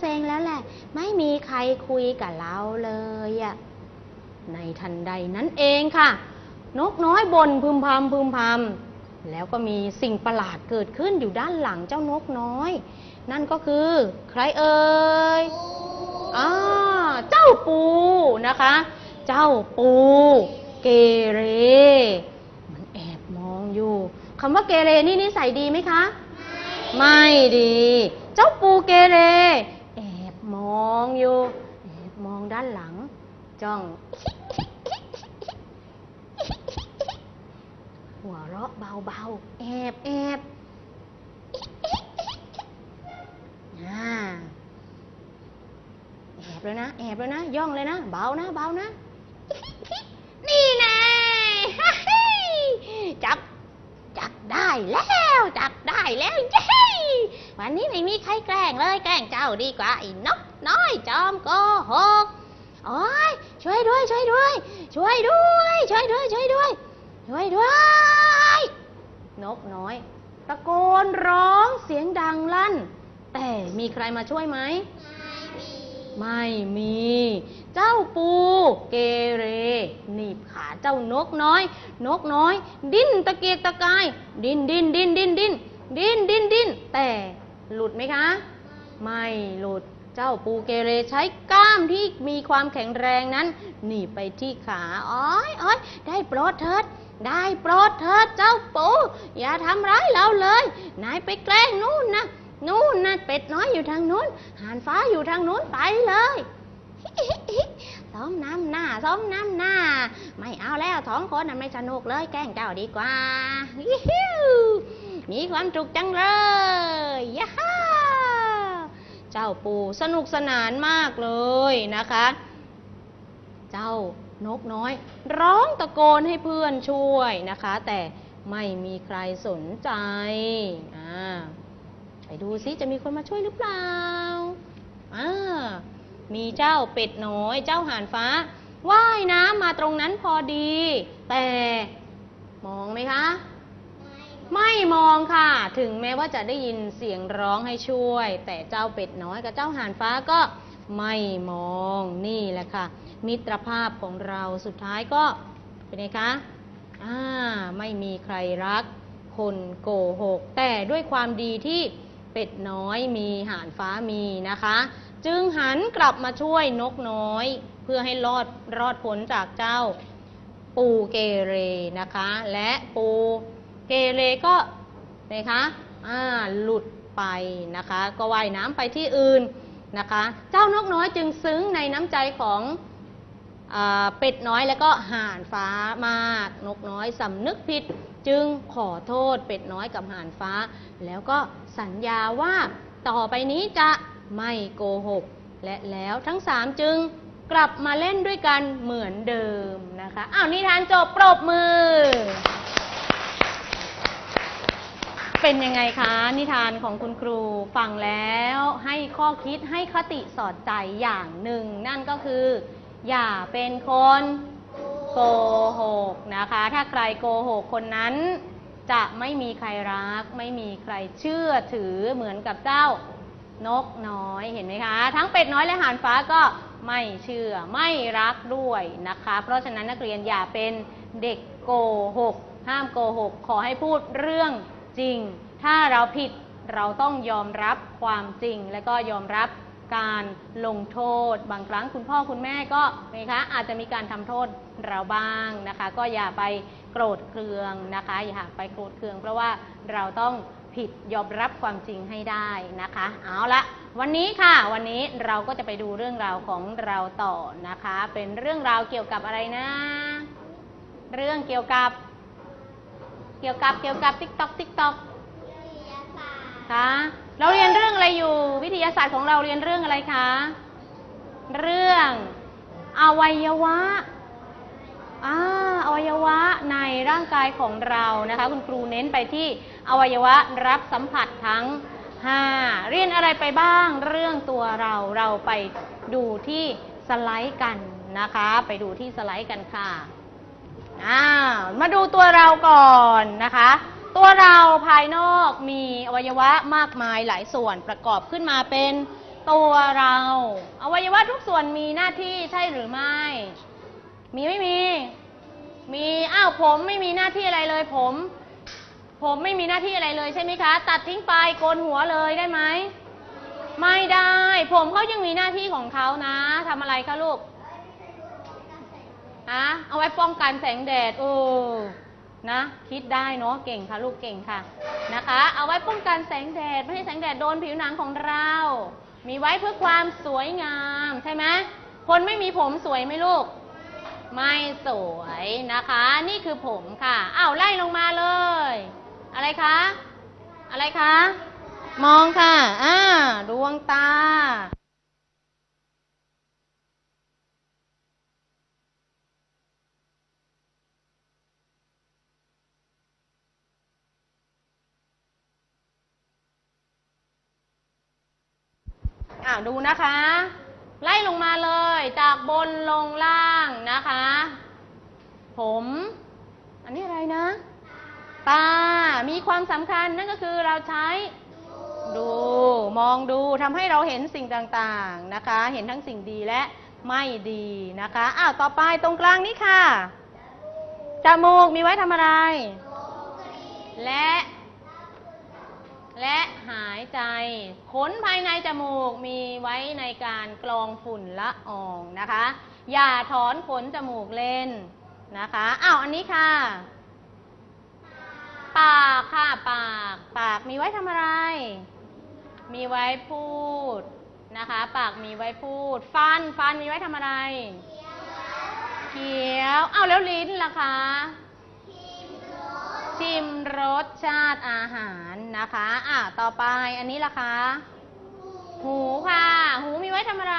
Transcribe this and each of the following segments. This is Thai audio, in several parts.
เซ็งแล้วแหละ ไม่มีใครคุยกับเราเลยอะในทันใดนั้นเองค่ะ นกน้อยบนพึมพำพึมพำแล้วก็มีสิ่งประหลาดเกิดขึ้นอยู่ด้านหลังเจ้านกน้อย นั่นก็คือใครเอ่ยอ่าเจ้าปูนะคะ เจ้าปู เกเร มันแอบมองอยู่คำว่าเกเรนี่นิสัยดีไหมคะ ไม่ดี เจ้าปูเกเรแอบม องอยู่ มองด้านหลัง จ้อง หัวเราะเบาๆ แอบแอบอ่าแอบเลยนะ แอบเลยนะ ย่องเลยนะ เบานะ เบานะ นี่น่จับ จับได้แล้ว จับได้แล้วเย้วันนี้ไม่มีใครแกล้งเลย แกล้งเจ้าดีกว่าไอ้นก น้อยจอมโกหกโอ้ยช่วยด้วย ช่วยด้วย ช่วยด้วย ช่วยด้วย ช่วยด้วย ช่วยด้วย นกน้อย ตะโกนร้องเสียงดังลั่น แต่มีใครมาช่วยไหม ไม่มี เจ้าปูเกเร หนีบขาเจ้านกน้อย นกน้อย ดิ้นตะเกียกตะกาย ดิ้นดิ้นดิ้นดิ้นดิ้นดิ้นดิ้นดิ้นแต่หลุดไหมคะ ไม่หลุด เจ้าปูเกเรใช้กล้ามที่มีความแข็งแรงนั้น หนีไปที่ขาอ้อยอ้อยได้โปรดเถิดได้โปรดเถิดเจ้าปู อย่าทำร้ายเราเลยนายไปแกล้งนู่นนะนู่นนะเป็ดน้อยอยู่ทางนู้นหานฟ้าอยู่ทางนู้นไปเลยซ้อมน้ำหน้าซ้อมน้ำหน้า ไม่เอาแล้วสองคนนั้นไม่สนุกเลยแกล้งเจ้าดีกว่ามีความสุขจังเลยยะ เจ้าปูสนุกสนานมากเลยนะคะ เจ้านกน้อย ร้องตะโกนให้เพื่อนช่วยนะคะ แต่ไม่มีใครสนใจอ่าไปดูซิจะมีคนมาช่วยหรือเปล่าอ่ามีเจ้าเป็ดน้อย เจ้าห่านฟ้าว่ายน้ำมาตรงนั้นพอดี แต่มองไหมคะ ไม่มองค่ะ ถึงแม้ว่าจะได้ยินเสียงร้องให้ช่วย แต่เจ้าเป็ดน้อยกับเจ้าห่านฟ้าก็ไม่มองนี่แหละค่ะ มิตรภาพของเราสุดท้ายก็เป็นไงคะอ่าไม่มีใครรัก คนโกหก แต่ด้วยความดีที่เป็ดน้อยมีห่านฟ้ามีนะคะ จึงหันกลับมาช่วยนกน้อย เพื่อให้รอดรอดพ้นจากเจ้าปูเกเรนะคะ และปู เกเรก็นะคะอ่าหลุดไปนะคะ ก็ว่ายน้ำไปที่อื่นนะคะ เจ้านกน้อยจึงซึ้งในน้ำใจของอเป็ดน้อยแล้วก็ห่านฟ้ามาก นกน้อยสำนึกผิดจึงขอโทษเป็ดน้อยกับห่านฟ้า แล้วก็สัญญาว่าต่อไปนี้จะไม่โกหก และแล้วทั้งสามจึงกลับมาเล่นด้วยกันเหมือนเดิมนะคะ อ้าวนิทานจบปรบมือ เป็นยังไงคะนิทานของคุณครูฟังแล้วให้ข้อคิดให้คติสอนใจอย่างหนึ่ง นั่นก็คือ อย่าเป็นคนโกหกนะคะ ถ้าใครโกหกคนนั้นจะไม่มีใครรัก ไม่มีใครเชื่อถือเหมือนกับเจ้านกน้อยเห็นไหมคะ ทั้งเป็ดน้อยและห่านฟ้าก็ไม่เชื่อไม่รักด้วยนะคะ เพราะฉะนั้นนักเรียนอย่าเป็นเด็กโกหกห้ามโกหกขอให้พูดเรื่อง จริง ถ้าเราผิดเราต้องยอมรับความจริง และก็ยอมรับการลงโทษ บางครั้งคุณพ่อคุณแม่ก็นะคะอาจจะมีการทำโทษเราบ้างนะคะ ก็อย่าไปโกรธเคืองนะคะ อย่าไปโกรธเคือง เพราะว่าเราต้องผิดยอมรับความจริงให้ได้นะคะ เอาละวันนี้ค่ะ วันนี้เราก็จะไปดูเรื่องราวของเราต่อนะคะ เป็นเรื่องราวเกี่ยวกับอะไรนะ เรื่องเกี่ยวกับ กี่ยวกับเกี่ยวกับติ๊กต็อกติ๊กต็อกคะเราเรียนเรื่องอะไรอยู่ วิทยาศาสตร์ของเราเรียนเรื่องอะไรคะ เรื่องอวัยวะอ่าอวัยวะในร่างกายของเรานะคะ คุณครูเน้นไปที่อวัยวะรับสัมผัสทั้ง 5 เรียนอะไรไปบ้าง เรื่องตัวเราเราไปดูที่สไลด์กันนะคะ ไปดูที่สไลด์กันค่ะ อ้าวมาดูตัวเราก่อนนะคะ ตัวเราภายนอกมีอวัยวะมากมายหลายส่วนประกอบขึ้นมาเป็นตัวเรา อวัยวะทุกส่วนมีหน้าที่ใช่หรือไม่ มีไม่มี มีอ้าวผมไม่มีหน้าที่อะไรเลยผม ผมไม่มีหน้าที่อะไรเลยใช่ไหมคะ ตัดทิ้งไปโกนหัวเลยได้ไหมไม่ได้ ผมเขายังมีหน้าที่ของเขานะทำอะไรคะลูก อะเอาไว้ป้องกันแสงแดดเออนะ คิดได้เนาะ เก่งค่ะ ลูกเก่งค่ะ นะคะ เอาไว้ป้องกันแสงแดด ไม่ให้แสงแดดโดนผิวหนังของเรา มีไว้เพื่อความสวยงามใช่ไหมคนไม่มีผมสวยไหมลูก ไม่สวยนะคะ นี่คือผมค่ะ อ้าวไล่ลงมาเลย อะไรคะ อะไรคะ มองค่ะ อ่า ดวงตาาดูนะคะ ไล่ลงมาเลยจากบนลงล่างนะคะ ผม อันนี้อะไรนะ ตา มีความสำคัญนั่นก็คือเราใช้ดู มองดูทำให้เราเห็นสิ่งต่างๆนะคะ เห็นทั้งสิ่งดีและไม่ดีนะคะ อ้าว ต่อไปตรงกลางนี้ค่ะ จมูกมีไว้ทำอะไร และ และหายใจ ขนภายในจมูกมีไว้ในการกรองฝุ่นละอองนะคะ อย่าถอนขนจมูกเล่นนะคะอ้าวอันนี้ค่ะ ปากค่ะปาก ปากมีไว้ทำอะไร มีไว้พูดนะคะ ปากมีไว้พูด ฟันฟันมีไว้ทำอะไร เคี้ยวอ้าวแล้วลิ้นล่ะคะ ชิมรสชาติอาหารนะคะ อะ ต่อไปอันนี้ล่ะคะ หูค่ะ หูมีไว้ทำอะไร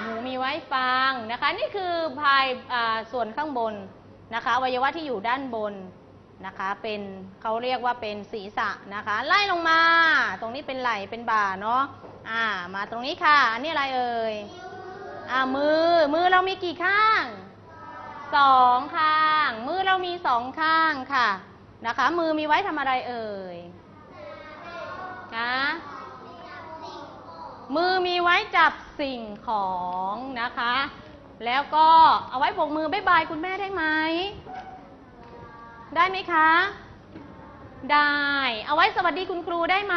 หูมีไว้ฟังนะคะ นี่คือภายอ่าส่วนข้างบนนะคะอวัยวะที่อยู่ด้านบนนะคะ เป็นเขาเรียกว่าเป็นศีรษะนะคะ ไล่ลงมา ตรงนี้เป็นไหล่เป็นบ่าเนาะ อ่า มาตรงนี้ค่ะ อันนี้อะไรเอ่ย อ่า มือ มือเรามีกี่ข้าง สองข้าง มือเรามีสองข้างค่ะนะคะ มือมีไว้ทำอะไรเอ่ยนะมือมีไว้จับสิ่งของนะคะ แล้วก็เอาไว้โบกมือบ๊ายบายคุณแม่ได้ไหม ได้ไหมคะ ได้ เอาไว้สวัสดีคุณครูได้ไหม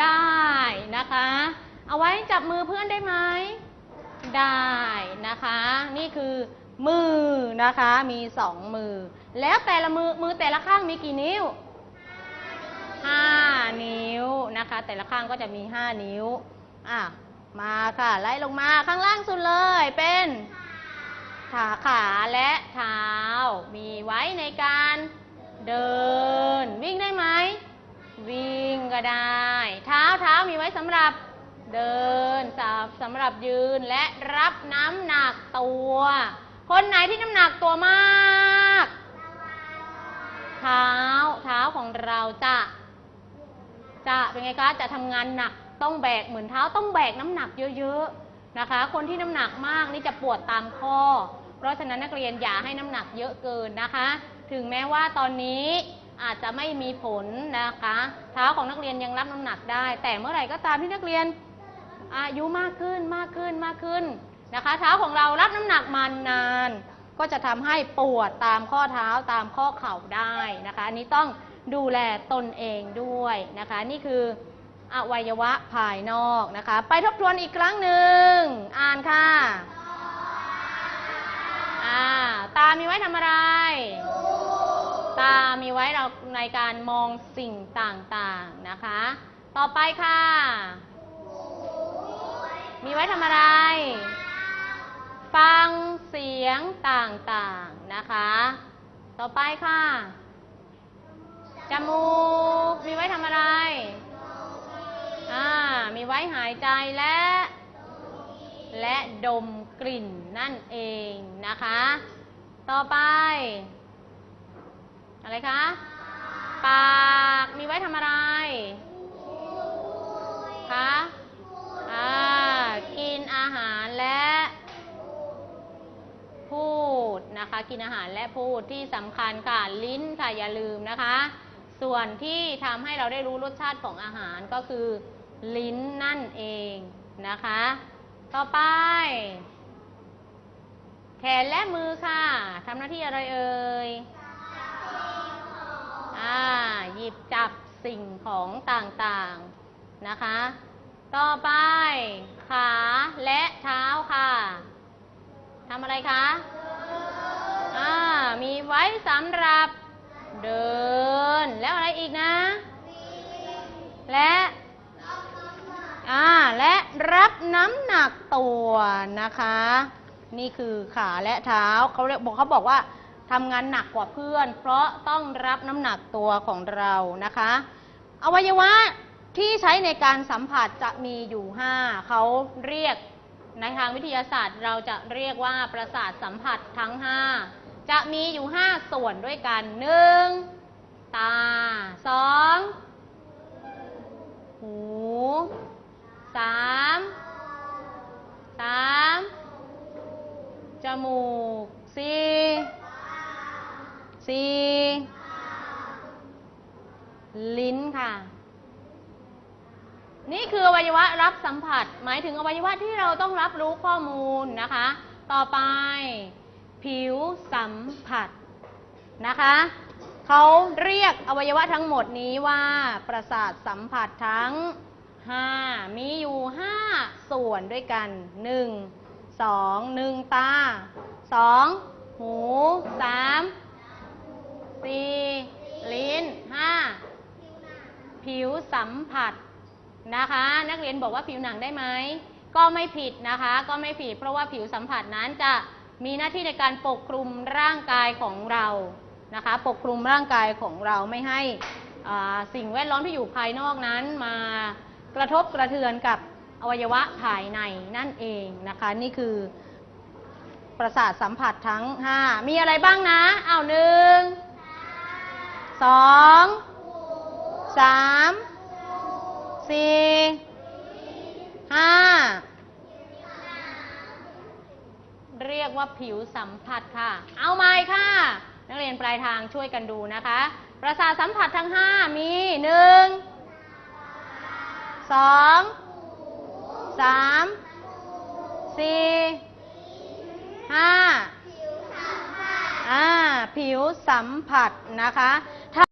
ได้นะคะ เอาไว้จับมือเพื่อนได้ไหม ได้นะคะ นี่คือ มือนะคะ มีสองมือ แล้วแต่ละมือมือแต่ละข้างมีกี่นิ้วห้านิ้วนะคะ แต่ละข้างก็จะมีห้านิ้วอะมาค่ะไล่ลงมาข้างล่างสุดเลยเป็นขาขาและเท้า มีไว้ในการเดิน วิ่งได้ไหม วิ่งก็ได้ เท้าเท้ามีไว้สำหรับเดินสำสำหรับยืนและรับน้ำหนักตัว คนไหนที่น้ำหนักตัวมาก เท้า เท้าของเราจะจะเป็นไงคะ จะทำงานหนักต้องแบกเหมือนเท้าต้องแบกน้ำหนักเยอะๆนะคะ คนที่น้ำหนักมากนี่จะปวดตามข้อ เพราะฉะนั้นนักเรียนอย่าให้น้ำหนักเยอะเกินนะคะ ถึงแม้ว่าตอนนี้อาจจะไม่มีผลนะคะ เท้าของนักเรียนยังรับน้ำหนักได้ แต่เมื่อไหร่ก็ตามที่นักเรียนอายุมากขึ้นมากขึ้นมากขึ้น นะคะ เท้าของเรารับน้ำหนักมานาน ก็จะทำให้ปวดตามข้อเท้าตามข้อเข่าได้นะคะอันนี้ต้องดูแลตนเองด้วยนะคะ นี่คืออวัยวะภายนอกนะคะ ไปทบทวนอีกครั้งหนึ่งอ่านค่ะอ่าตามีไว้ทำอะไร ตามีไว้เราในการมองสิ่งต่างๆนะคะ ต่อไปค่ะ มีไว้ทำอะไร ฟังเสียงต่างๆนะคะ ต่อไปค่ะ จมูกมีไว้ทำอะไรอ่ามีไว้หายใจและ และดมกลิ่นนั่นเองนะคะ ต่อไป อะไรคะ ปากมีไว้ทำอะไรคะอ่ากินอาหาร พูดนะคะ กินอาหารและพูดที่สำคัญค่ะลิ้นค่ะอย่าลืมนะคะ ส่วนที่ทำให้เราได้รู้รสชาติของอาหารก็คือ ลิ้นนั่นเองนะคะ ต่อไป แขนและมือค่ะทำหน้าที่อะไรเอ่ยอ่าหยิบจับสิ่งของต่างๆนะคะ ต่อไป ขาและ ทำอะไรคะอ่ามีไว้สำหรับเดิน แล้วอะไรอีกนะ และอ่าและรับน้ำหนักตัวนะคะ นี่คือขาและเท้าเขาเรียกบอกเขาบอกว่าทำงานหนักกว่าเพื่อน เพราะต้องรับน้ำหนักตัวของเรานะคะ อวัยวะที่ใช้ในการสัมผัสจะมีอยู่ 5เขาเรียก ในทางวิทยาศาสตร์เราจะเรียกว่าประสาทสัมผัสทั้ง 5 จะมีอยู่ 5 ส่วนด้วยกัน 1. ตา 2. หูสามสามจมูกสี่สี่ลิ้นค่ะ นี่คืออวัยวะรับสัมผัส หมายถึงอวัยวะที่เราต้องรับรู้ข้อมูลนะคะ ต่อไป ผิวสัมผัสนะคะเขาเรียกอวัยวะทั้งหมดนี้ว่าประสาทสัมผัสทั้ง 5 มีอยู่ 5 ส่วนด้วยกัน 1 2 1 ตา 2 หู 3 4 ลิ้น 5 ผิวสัมผัส นะคะ นักเรียนบอกว่าผิวหนังได้ไหมก็ไม่ผิดนะคะ ก็ไม่ผิด เพราะว่าผิวสัมผัสนั้นจะมีหน้าที่ในการปกคลุมร่างกายของเรานะคะ ปกคลุมร่างกายของเราไม่ให้สิ่งแวดล้อมที่อยู่ภายนอกนั้นมากระทบกระเทือนกับอวัยวะภายในนั่นเองนะคะ นี่คือประสาทสัมผัสทั้ง 5 มีอะไรบ้างนะเอาหนึ่งสองสาม สี่ห้าเรียกว่าผิวสัมผัสค่ะ เอาใหม่ค่ะ นักเรียนปลายทางช่วยกันดูนะคะ ประสาทสัมผัสทั้ง 5 มีหนึ่งสองสามสี่ห้าอ่า ผิวสัมผัสนะคะ